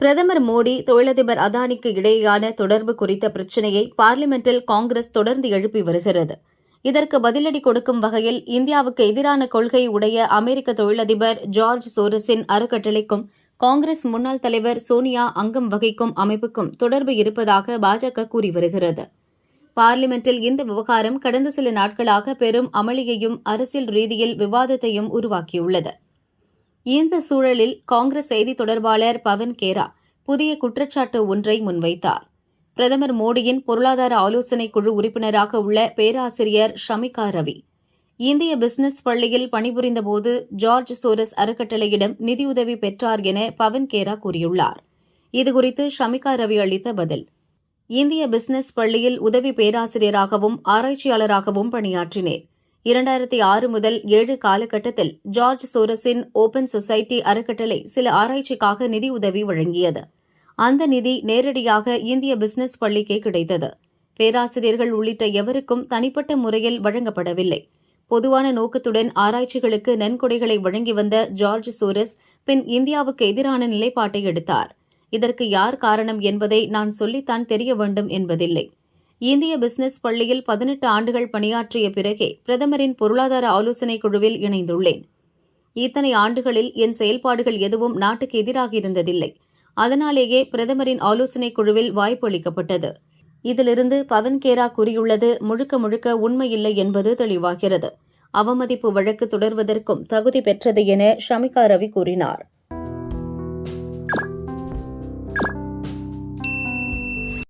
பிரதமர் மோடி தொழிலதிபர் அதானிக்கு இடையேயான தொடர்பு குறித்த பிரச்சினையை பார்லிமெண்டில் காங்கிரஸ் தொடர்ந்து எழுப்பி வருகிறது. இதற்கு பதிலடி கொடுக்கும் வகையில் இந்தியாவுக்கு எதிரான கொள்கை உடைய அமெரிக்க தொழிலதிபர் ஜார்ஜ் சோரஸின் அறக்கட்டளைக்கும் காங்கிரஸ் முன்னாள் தலைவர் சோனியா அங்கம் வகிக்கும் அமைப்புக்கும் தொடர்பு இருப்பதாக பாஜக கூறி வருகிறது. பார்லிமெண்டில் இந்த விவகாரம் கடந்த சில நாட்களாக பெரும் அமளியையும் அரசியல் ரீதியில் விவாதத்தையும் உருவாக்கியுள்ளது. இந்த சூழலில் காங்கிரஸ் செய்தி தொடர்பாளர் பவன் கேரா புதிய குற்றச்சாட்டு ஒன்றை முன்வைத்தார். பிரதமர் மோடியின் பொருளாதார ஆலோசனைக் குழு உறுப்பினராக உள்ள பேராசிரியர் ஷமிகா ரவி இந்திய பிசினஸ் பள்ளியில் பணிபுரிந்தபோது ஜார்ஜ் சோரஸ் அறக்கட்டளையிடம் நிதியுதவி பெற்றார் என பவன் கேரா கூறியுள்ளார். இதுகுறித்து ஷமிகா ரவி அளித்த பதில் இந்திய பிசினஸ் பள்ளியில் உதவி பேராசிரியராகவும் ஆராய்ச்சியாளராகவும் பணியாற்றினேன். இரண்டாயிரத்தி ஆறு முதல் ஏழு காலகட்டத்தில் ஜார்ஜ் சோரஸின் ஓபன் சொசைட்டி அறக்கட்டளை சில ஆராய்ச்சிக்காக நிதி உதவி வழங்கியது. அந்த நிதி நேரடியாக இந்திய பிசினஸ் பள்ளிக்கே கிடைத்தது. பேராசிரியர்கள் உள்ளிட்ட எவருக்கும் தனிப்பட்ட முறையில் வழங்கப்படவில்லை. பொதுவான நோக்கத்துடன் ஆராய்ச்சிகளுக்கு நன்கொடைகளை வழங்கி வந்த ஜார்ஜ் சோரஸ் பின் இந்தியாவுக்கு எதிரான நிலைப்பாட்டை எடுத்தார். இதற்கு யார் காரணம் என்பதை நான் சொல்லித்தான் தெரிய வேண்டும் என்பதில்லை. இந்திய பிசினஸ் பள்ளியில் பதினெட்டு ஆண்டுகள் பணியாற்றிய பிறகே பிரதமரின் பொருளாதார ஆலோசனைக் குழுவில் இணைந்துள்ளேன். இத்தனை ஆண்டுகளில் என் செயல்பாடுகள் எதுவும் நாட்டுக்கு எதிராக இருந்ததில்லை. அதனாலேயே பிரதமரின் ஆலோசனைக் குழுவில் வாய்ப்பு அளிக்கப்பட்டது. இதிலிருந்து பவன் கேரா கூறியுள்ளது முழுக்க முழுக்க உண்மையில்லை என்பது தெளிவாகிறது. அவமதிப்பு வழக்கு தொடர்வதற்கும் தகுதி பெற்றது என ஷமிகா ரவி கூறினார்.